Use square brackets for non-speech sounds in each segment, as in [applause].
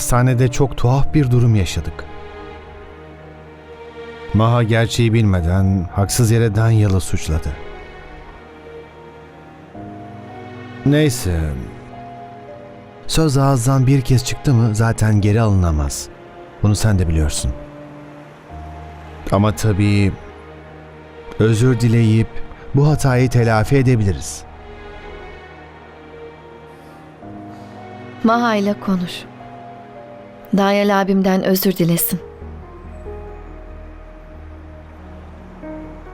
hastanede çok tuhaf bir durum yaşadık. Maha gerçeği bilmeden haksız yere Danyal'ı suçladı. Neyse. Söz ağızdan bir kez çıktı mı zaten geri alınamaz. Bunu sen de biliyorsun. Ama tabii özür dileyip bu hatayı telafi edebiliriz. Maha ile konuş. Dayal abimden özür dilesin.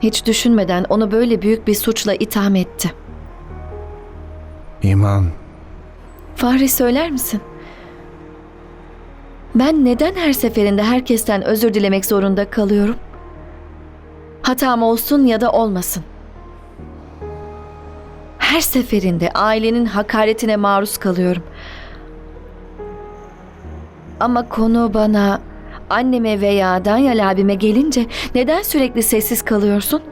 Hiç düşünmeden onu böyle büyük bir suçla itham etti. İman, Fahri söyler misin? Ben neden her seferinde herkesten özür dilemek zorunda kalıyorum? Hatam olsun ya da olmasın. Her seferinde ailenin hakaretine maruz kalıyorum. Ama konu bana, anneme veya Danyal abime gelince neden sürekli sessiz kalıyorsun?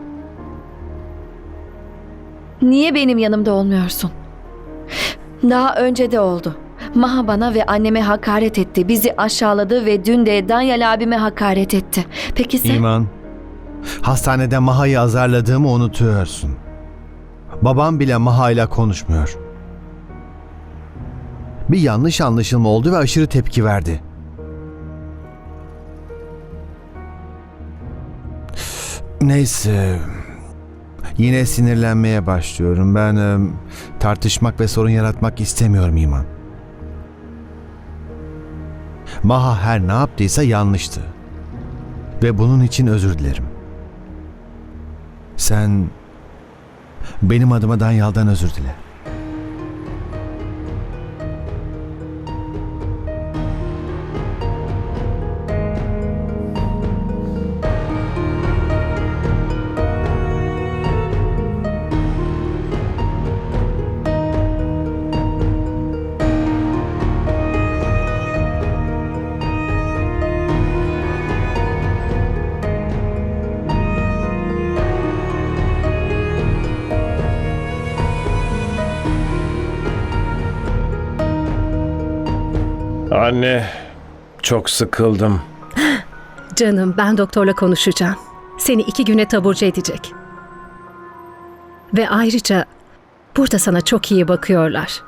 Niye benim yanımda olmuyorsun? Daha önce de oldu. Maha bana ve anneme hakaret etti. Bizi aşağıladı ve dün de Danyal abime hakaret etti. Peki sen? İman. Hastanede Maha'yı azarladığımı unutuyorsun. Babam bile Maha ile konuşmuyor. Bir yanlış anlaşılma oldu ve aşırı tepki verdi. Neyse. Yine sinirlenmeye başlıyorum. Ben em, tartışmak ve sorun yaratmak istemiyorum İman. Maha her ne yaptıysa yanlıştı. Ve bunun için özür dilerim. Sen benim adıma Danyal'dan özür dile. Anne, çok sıkıldım. Canım ben doktorla konuşacağım. Seni iki güne taburcu edecek. Ve ayrıca burada sana çok iyi bakıyorlar.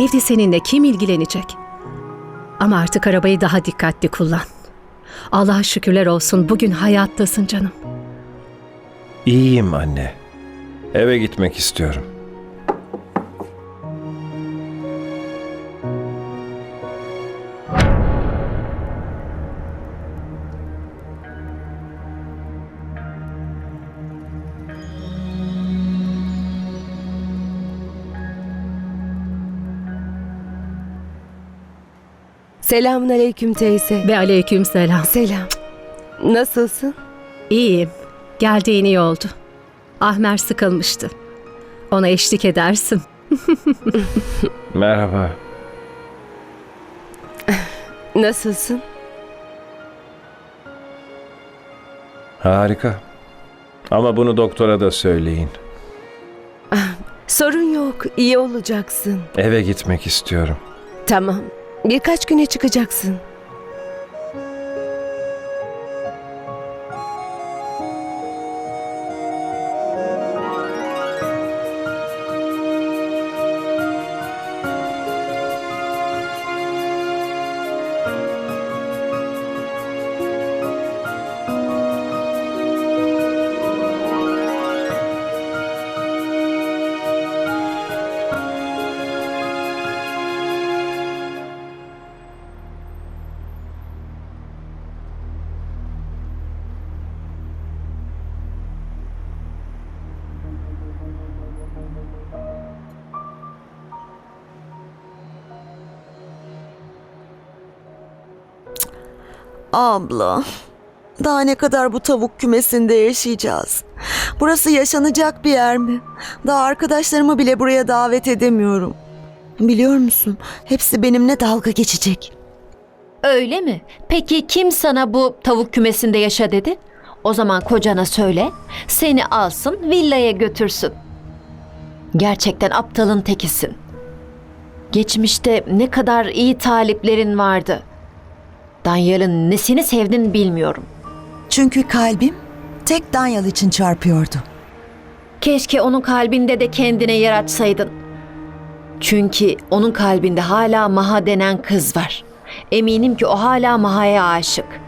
Evde seninle kim ilgilenecek? Ama artık arabayı daha dikkatli kullan. Allah'a şükürler olsun bugün hayattasın canım. İyiyim anne. Eve gitmek istiyorum. Selamun aleyküm teyze. Ve aleyküm selam. Selam. Nasılsın? İyiyim. Geldiğin iyi oldu. Ahmer sıkılmıştı. Ona eşlik edersin. [laughs] Merhaba. Nasılsın? Harika. Ama bunu doktora da söyleyin. Sorun yok. iyi olacaksın. Eve gitmek istiyorum. Tamam. Birkaç güne çıkacaksın. Abla, daha ne kadar bu tavuk kümesinde yaşayacağız? Burası yaşanacak bir yer mi? Daha arkadaşlarımı bile buraya davet edemiyorum. Biliyor musun? Hepsi benimle dalga geçecek. Öyle mi? Peki kim sana bu tavuk kümesinde yaşa dedi? O zaman kocana söyle, seni alsın, villaya götürsün. Gerçekten aptalın tekisin. Geçmişte ne kadar iyi taliplerin vardı. Danyal'ın nesini sevdin bilmiyorum. Çünkü kalbim tek Danyal için çarpıyordu. Keşke onun kalbinde de kendine yer açsaydın. Çünkü onun kalbinde hala Maha denen kız var. Eminim ki o hala Maha'ya aşık.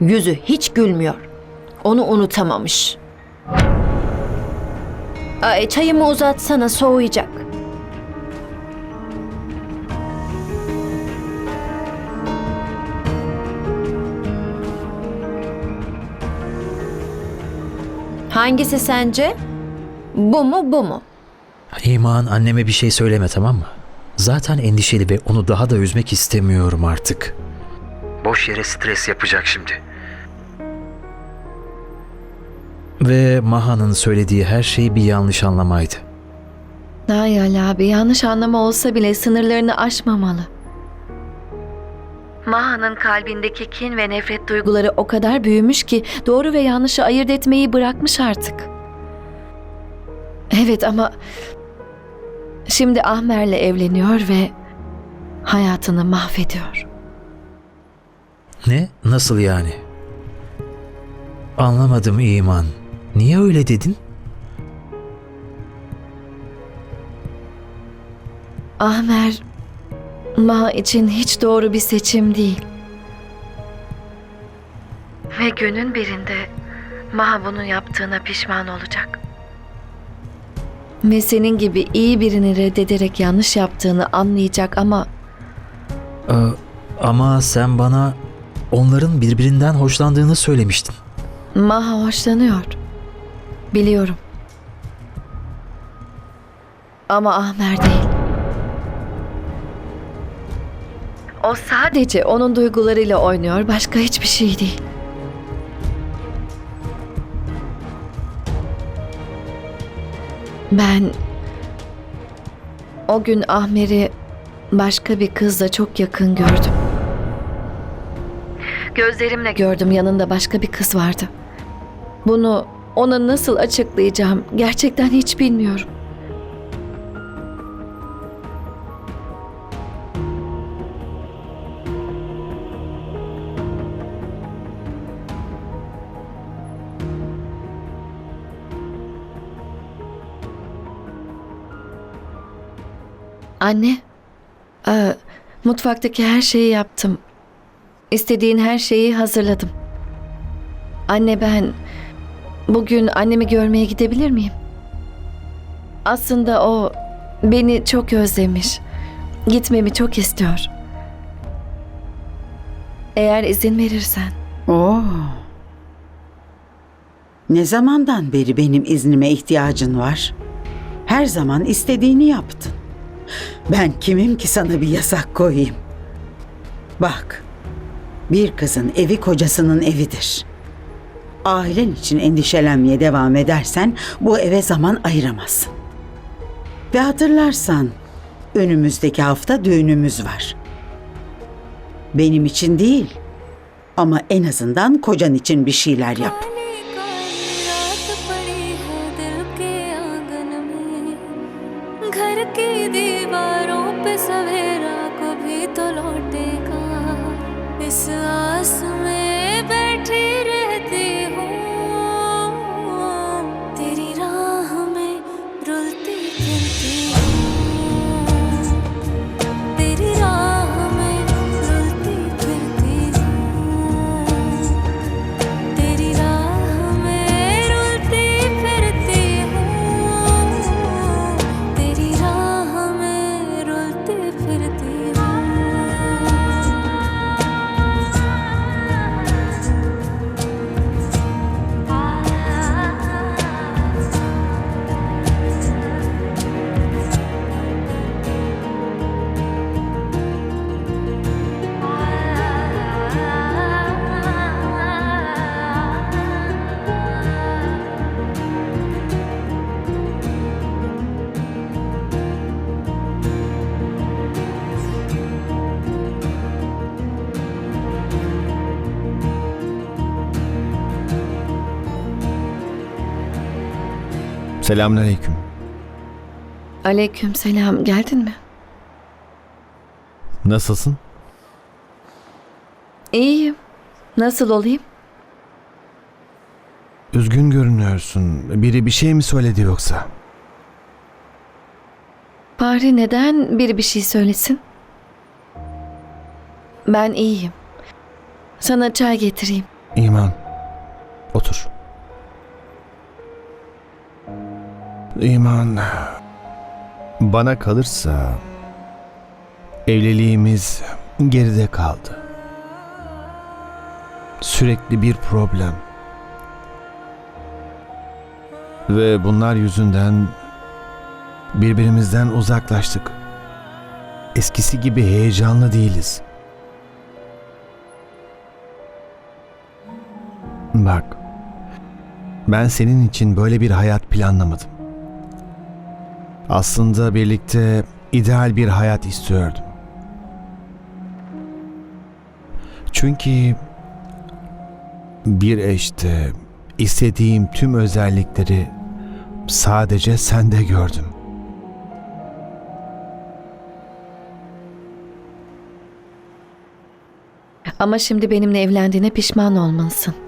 Yüzü hiç gülmüyor. Onu unutamamış. Ay, çayımı uzatsana soğuyacak. Hangisi sence? Bu mu bu mu? İman anneme bir şey söyleme tamam mı? Zaten endişeli ve onu daha da üzmek istemiyorum artık. Boş yere stres yapacak şimdi. Ve Maha'nın söylediği her şey bir yanlış anlamaydı. Danyal abi yanlış anlama olsa bile sınırlarını aşmamalı. Maha'nın kalbindeki kin ve nefret duyguları o kadar büyümüş ki doğru ve yanlışı ayırt etmeyi bırakmış artık. Evet ama şimdi Ahmer'le evleniyor ve hayatını mahvediyor. Ne? Nasıl yani? Anlamadım İman. Niye öyle dedin? Ahmer, Maha için hiç doğru bir seçim değil. Ve günün birinde Maha bunu yaptığına pişman olacak. Ve senin gibi iyi birini reddederek yanlış yaptığını anlayacak ama Ee, ama sen bana onların birbirinden hoşlandığını söylemiştin. Maha hoşlanıyor. Biliyorum. Ama Ahmer değil. O sadece onun duygularıyla oynuyor, başka hiçbir şey değil. Ben o gün Ahmer'i başka bir kızla çok yakın gördüm. Gözlerimle gördüm yanında başka bir kız vardı. Bunu ona nasıl açıklayacağım gerçekten hiç bilmiyorum. Anne, e, mutfaktaki her şeyi yaptım. İstediğin her şeyi hazırladım. Anne ben bugün annemi görmeye gidebilir miyim? Aslında o beni çok özlemiş. Gitmemi çok istiyor. Eğer izin verirsen. Oo. Ne zamandan beri benim iznime ihtiyacın var? Her zaman istediğini yaptın. Ben kimim ki sana bir yasak koyayım? Bak, bir kızın evi kocasının evidir. Ailen için endişelenmeye devam edersen bu eve zaman ayıramazsın. Ve hatırlarsan önümüzdeki hafta düğünümüz var. Benim için değil ama en azından kocan için bir şeyler yap. Selamünaleyküm. Aleyküm selam. Geldin mi? Nasılsın? İyiyim. Nasıl olayım? Üzgün görünüyorsun. Biri bir şey mi söyledi yoksa? Fahri neden biri bir şey söylesin? Ben iyiyim. Sana çay getireyim. İman. Otur. İman. Bana kalırsa evliliğimiz geride kaldı. Sürekli bir problem. Ve bunlar yüzünden birbirimizden uzaklaştık. Eskisi gibi heyecanlı değiliz. Bak. Ben senin için böyle bir hayat planlamadım. Aslında birlikte ideal bir hayat istiyordum. Çünkü bir eşte istediğim tüm özellikleri sadece sende gördüm. Ama şimdi benimle evlendiğine pişman olmalısın.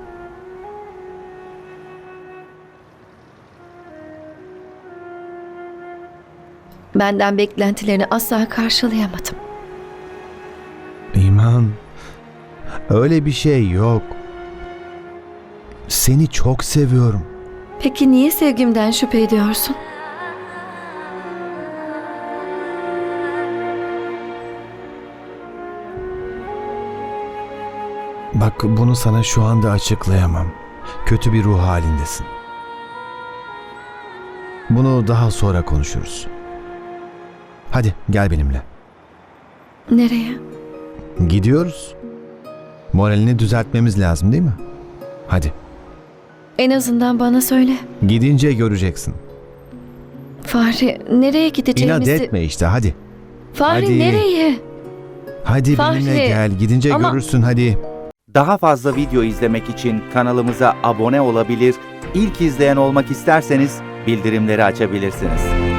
Benden beklentilerini asla karşılayamadım. İman, öyle bir şey yok. Seni çok seviyorum. Peki niye sevgimden şüphe ediyorsun? Bak bunu sana şu anda açıklayamam. Kötü bir ruh halindesin. Bunu daha sonra konuşuruz. Hadi gel benimle. Nereye? Gidiyoruz. Moralini düzeltmemiz lazım değil mi? Hadi. En azından bana söyle. Gidince göreceksin. Fahri nereye İnat gideceğimizi... etme işte hadi. Fahri Hadi. nereye? Hadi Fahri. benimle gel. Gidince Ama- görürsün hadi. Daha fazla video izlemek için kanalımıza abone olabilir, ilk izleyen olmak isterseniz bildirimleri açabilirsiniz.